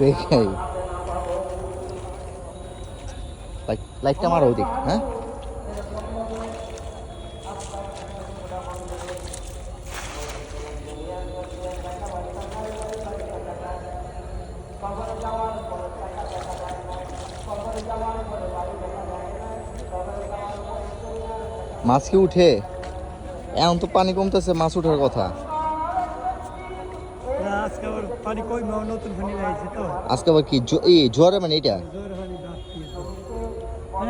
দেখাই। লাইট লাইটটা মারো ওদিক হ্যাঁ? মাছ কি উঠে? এখন তো পানি কমতেছে, মাছ উঠার কথা। পানি কই মাও নতুন পানি লাগছে তো। আজকে আবার কি? এই জোয়ারে মানে এটা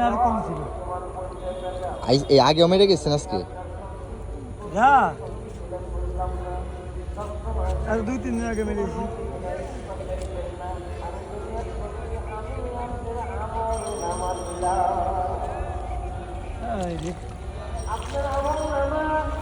আর কম ছিল। আই- এই আগেও মেরে গেছেন আজকে? যা আর দুই তিন দিন আগে মেরেছি। যে, হ্যাঁ,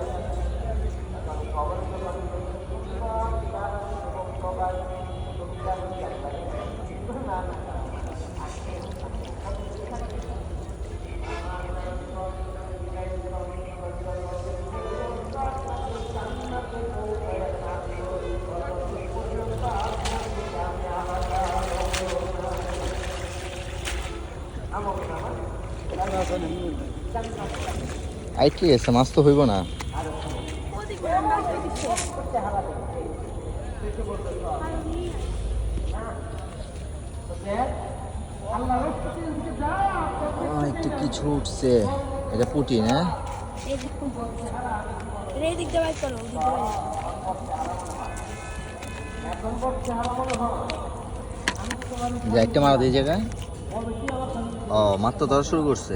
আইটলি গেছে মাছ তো হইব না। একটু কিছু উঠছে। এটা পুটি, না? দিয়ে দিয়ে একটা মারা এই জায়গায়? ও মাত্র ধরা শুরু করছে।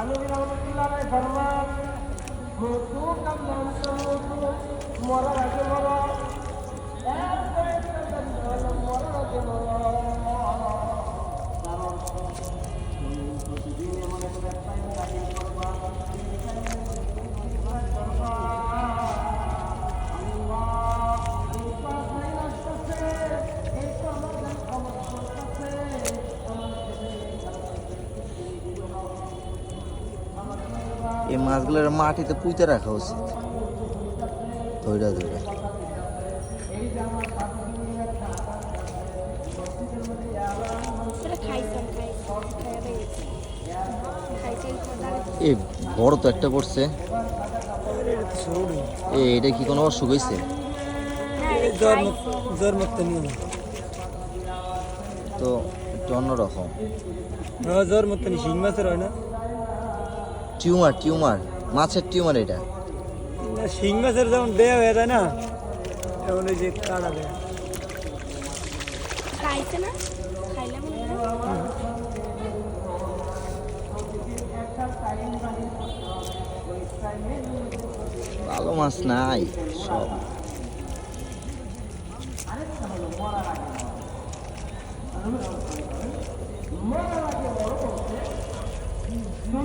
আমি রহমতুল্লাহ ফরমান মৃত্যু কাম মরার আগে মরা। এই মাছগুলোর মাটিতে পুঁতে রাখা উচিত। ধৈরা এই বড় তো একটা পড়ছে এটা এ কি কোনো অসুখ হয়েছে হ্যাঁ তো একটু অন্যরকম জ্বর মুক্ত নি শিং মাছের হয় না। টিউমার টিউমার মাছের টিউমার এটা। শিং মাছের যেমন বেয়া হয়ে যায় না এমন ওই যে কাটা দেয়। না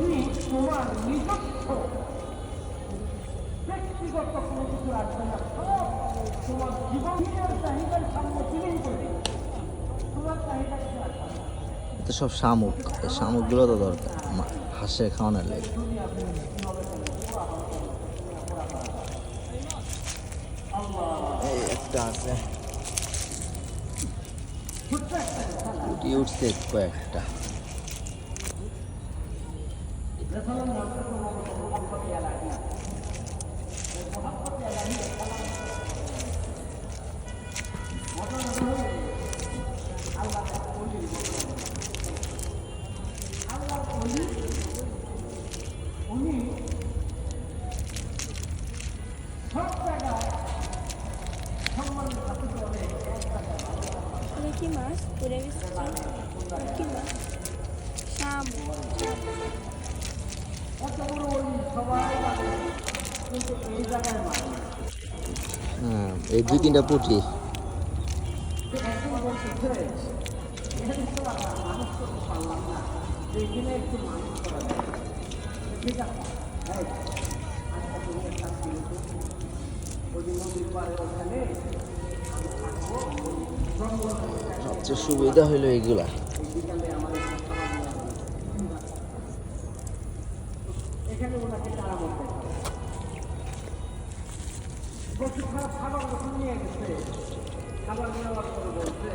তো সব শামুক এই শামুকগুলো তো দরকার হাঁসের খাওয়ানোর লাগে এই একটা আছে উঠছে কয়েকটা Aqui mais, por aí, aqui mais. Chamo. হ্যাঁ, এই দুই তিনটা পুটি। সবচেয়ে সুবিধা হইল এগুলা। এখানে ওনাকে তারা মধ্যে বলছি খারাপ খাবার নিয়ে গেছে খাবার নেওয়ার পরে বলছে